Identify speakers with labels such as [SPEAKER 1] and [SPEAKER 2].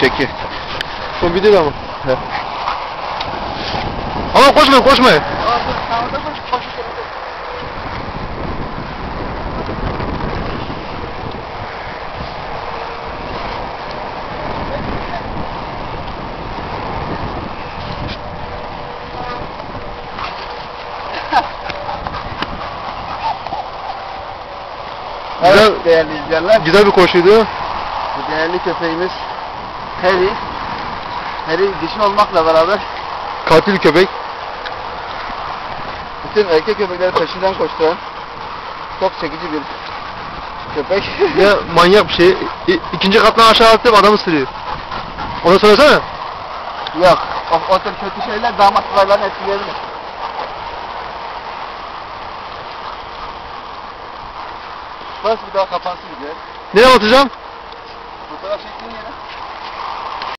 [SPEAKER 1] Çeki.
[SPEAKER 2] Bu değil ama.
[SPEAKER 1] He.
[SPEAKER 2] Ama koşmayın koşmayın.
[SPEAKER 1] Evet
[SPEAKER 2] Güzel-
[SPEAKER 1] değerli izleyenler.
[SPEAKER 2] Güzel bir koşuydu.
[SPEAKER 1] Bu değerli köpeğimiz Harry. Harry dişi olmakla beraber
[SPEAKER 2] Katil köpek.
[SPEAKER 1] bütün erkek köpekleri peşinden koşturan çok çekici bir köpek.
[SPEAKER 2] Ya manyak bir şey. İ- ikinci kattan aşağı atıp adamı sürüyor. Onu söylesene.
[SPEAKER 1] Yok. O, o tür kötü şeyler damat olaylarını etkileyebilir. Bas bir daha kapansın diye.
[SPEAKER 2] Nereye atacağım?
[SPEAKER 1] Fotoğraf çektiğin yere.